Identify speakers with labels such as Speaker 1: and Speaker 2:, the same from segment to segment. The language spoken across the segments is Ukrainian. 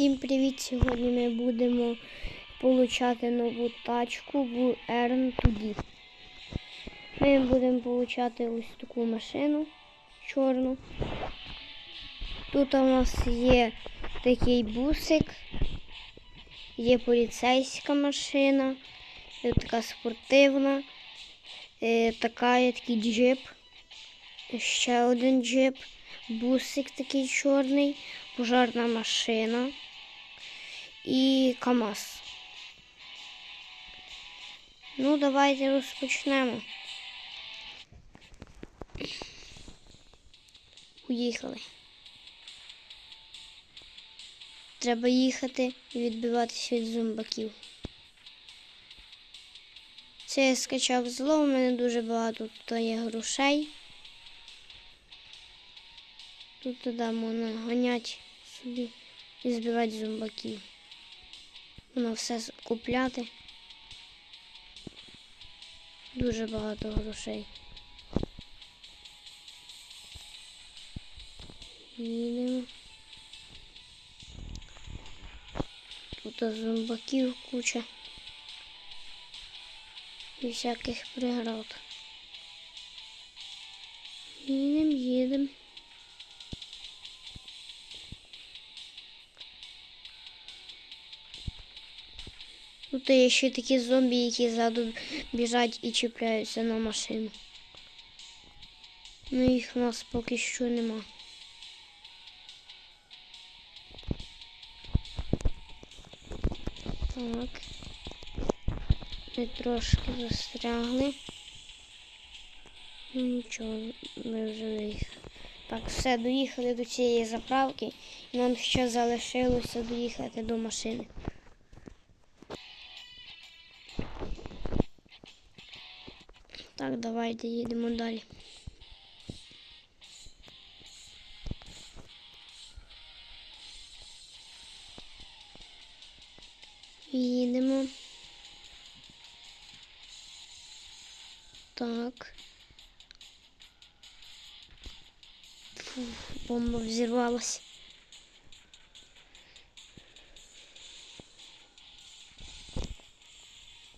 Speaker 1: Всім привіт! Сьогодні ми будемо получати нову тачку в Earn Today. Ми будемо получати ось таку машину чорну. Тут у нас є такий бусик, є поліцейська машина, є така спортивна, е, така є такий джип, ще один джип, бусик такий чорний, пожарна машина і КАМАЗ. Ну, давайте розпочнемо. Уїхали. Треба їхати і відбиватися від зомбаків. Це я скачав зло, у мене дуже багато тут є грошей. Тут туди можна ганяти собі і збивати зомбаків. Воно все купляти. Дуже багато грошей. Їдемо. Тут зомбаків куча. І всяких преград. Їдемо, їдемо. Тут є ще такі зомбі, які ззаду біжать і чіпляються на машину. Ну їх у нас поки що нема. Так. Ми трошки застрягли. Ну нічого, ми вже виїхали. Так, все, доїхали до цієї заправки і нам ще залишилося доїхати до машини. Так, давайте їдемо далі. Їдемо. Так. Фу, бомба взірвалась.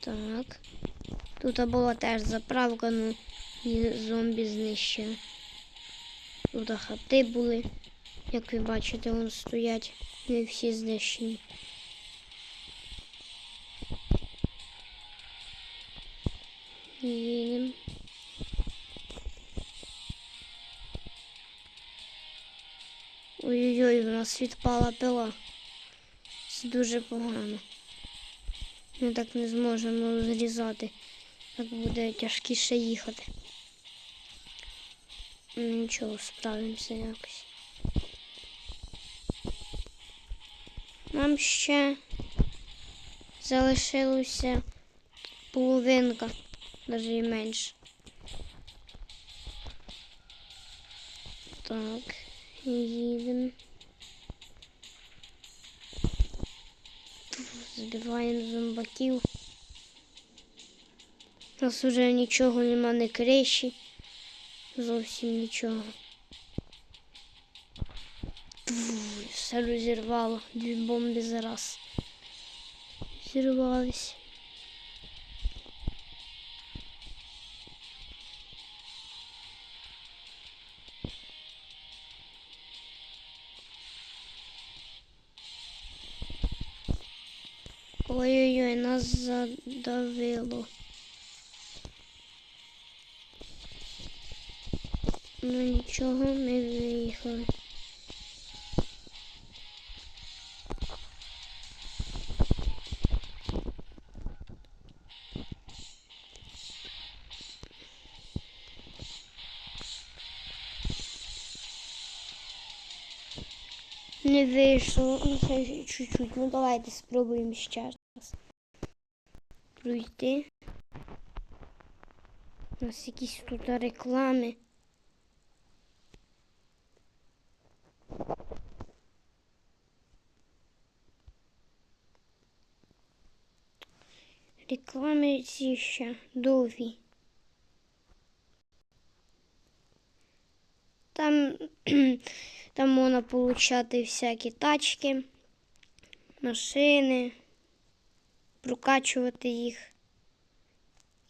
Speaker 1: Так. Тут була теж заправка, ну і зомбі знищили. Тут хати були, як ви бачите, вон стоять, не всі знищені. Їдемо. Ой-ой-ой, у нас відпала пила. Це дуже погано. Ми так не зможемо зрізати. Так буде тяжкіше їхати. Ну, Нічого, справимося якось. Нам ще залишилося половинка, навіть і менше. Так, їдемо. Збиваємо зомбаків. У нас вже нічого нема, не криші. Зовсім нічого. Пф, Все розірвало. Дві бомби зараз. Зірвались. Ой-ой-ой, нас задавило. Ну нічого не виїхали. Не вийшло, ну чуть-чуть. Ну давайте спробуємо ще раз. Пройти. У нас якісь тут реклами. Реклами ще довгі. Там, там можна получати всякі тачки. машини, прокачувати їх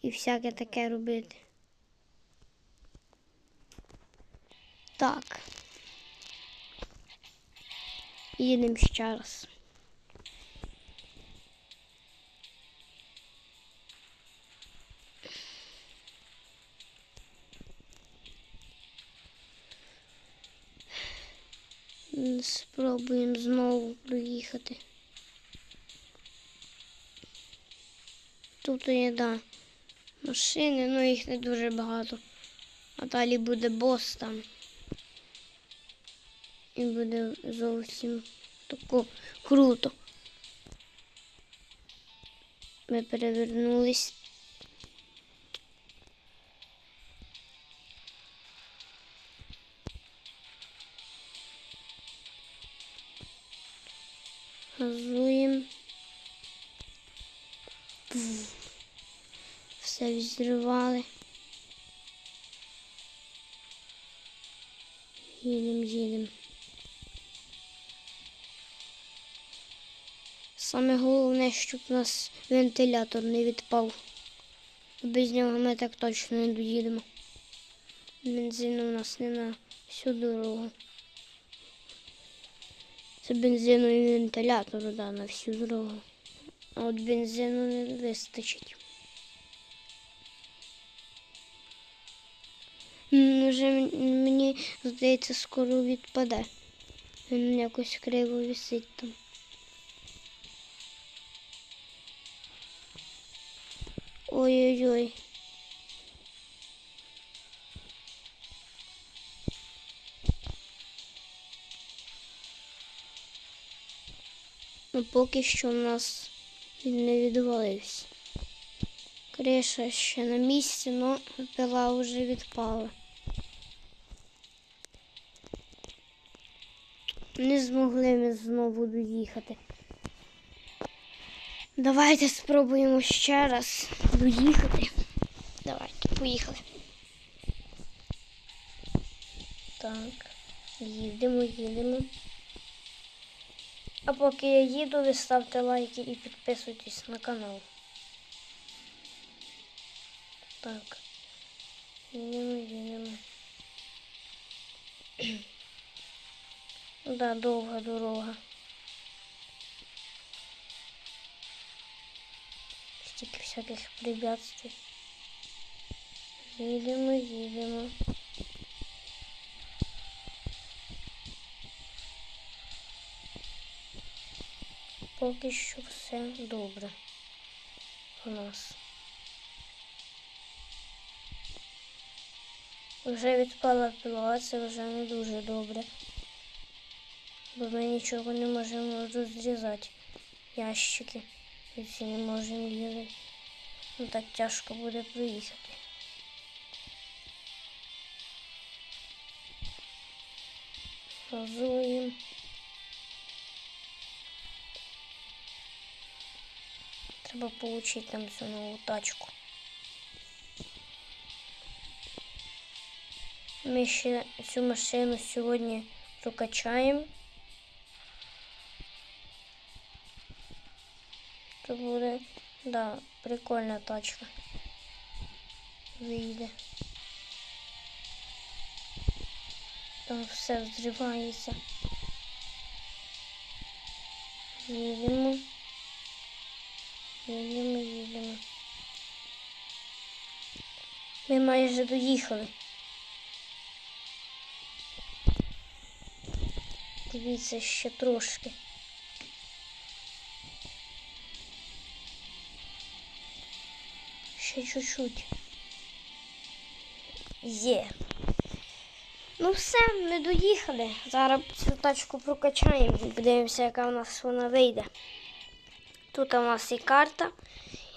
Speaker 1: і всяке таке робити. Так. Їдемо ще раз. Спробуємо знову проїхати. Тут є, да, машини, ну їх не дуже багато. А далі буде бос там. І буде зовсім тако круто. Ми перевернулись. Газуємо. Все відзривали. Їдемо, їдемо. Саме головне, щоб у нас вентилятор не відпав. Без нього ми так точно не доїдемо. Бензину у нас не на всю дорогу. Це бензину і вентилятору, да, на всю дорогу. А от бензину не вистачить. Вже мені здається, скоро відпаде. Він якось криво висить там. Ой-ой-ой. Ну, поки що в нас він не відвалився. Криша ще на місці, але пила вже відпала. Не змогли ми знову доїхати. Давайте спробуємо ще раз доїхати. Давайте, поїхали. Так, їдемо, їдемо. А поки я їду, ви ставте лайки і підписуйтесь на канал. Так. Їдемо, їдемо. да, довга дорога. Стільки всяких препятствий. Їдемо, їдемо. Поки що все добре у нас. Вже відпала пила, це вже не дуже добре. Бо ми нічого не можемо розрізати. Ящики. І всі не можемо різати. Ну так тяжко буде проїхати. Газуємо. Треба отримати там цю нову тачку. Ми ще цю машину сьогодні прокачаємо. Це буде, да, прикольна тачка. Вийде. Там все взривається. Їдемо, їдемо. Ми майже доїхали. Дивіться ще трошки. Ще чуть-чуть. Є. Ну все, ми доїхали. Зараз цю тачку прокачаємо і подивимося, яка в нас вона вийде. Тут у нас і карта,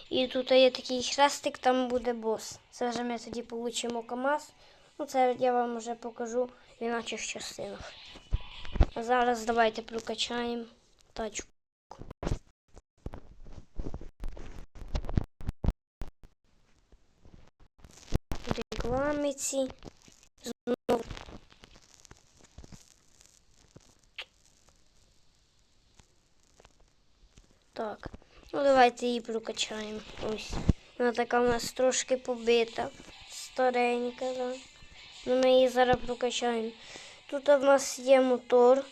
Speaker 1: і тут є такий хрестик, там буде бос. Це вже ми тоді получимо КАМАЗ. Ну, це я вам вже покажу в іначих частинах. А зараз давайте прокачаємо тачку. Рекламиці. Знову. Так. Ну давайте її прокачаємо. Ось. Вона така в нас трошки побита. Старенька, да. Ну ми її зараз прокачаємо. Тут в нас є мотор.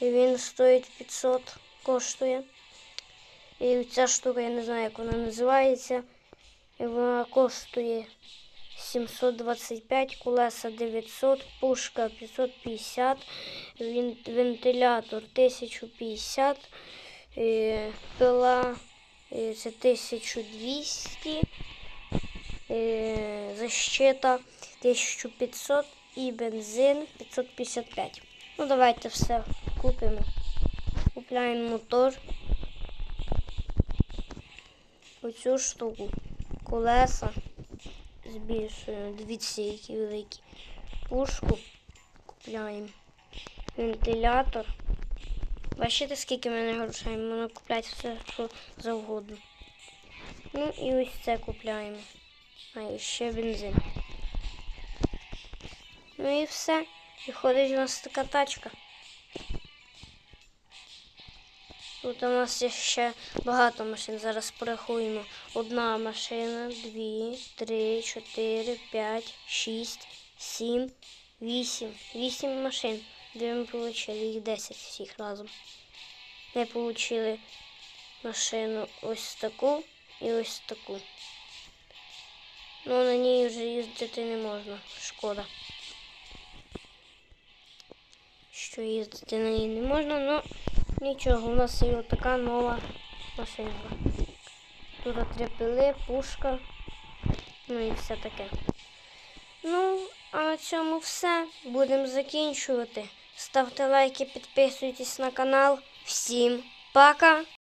Speaker 1: І він стоїть 500, коштує. І ця штука, я не знаю, як вона називається. І вона коштує 725, колеса 900, пушка 550, він- вентилятор 1050, е, пила це 1200, е, защита 1500 і бензин 555. Ну, давайте все купимо. Купляємо мотор. Оцю штуку. Колеса збільшуємо. Дивіться, які великі. Пушку купляємо. Вентилятор. Бачите, скільки в мене грошей? Можна купляти все, що завгодно. Ну і ось це купляємо. А і ще бензин. Ну і все. І ходить у нас така тачка. Тут у нас є ще багато машин. Зараз порахуємо. Одна машина, дві, три, чотири, п'ять, шість, сім, вісім. Вісім машин. Де ми отримали? Їх 10 всіх разом. Ми отримали машину ось таку і ось таку. Ну, на ній вже їздити не можна. Шкода. Що їздити на ній не можна, ну нічого, у нас є така нова машинка. Тут три пушка, ну і все таке. Ну, а на цьому все. Будемо закінчувати. Ставте лайки, підписуйтесь на канал. Всім пока!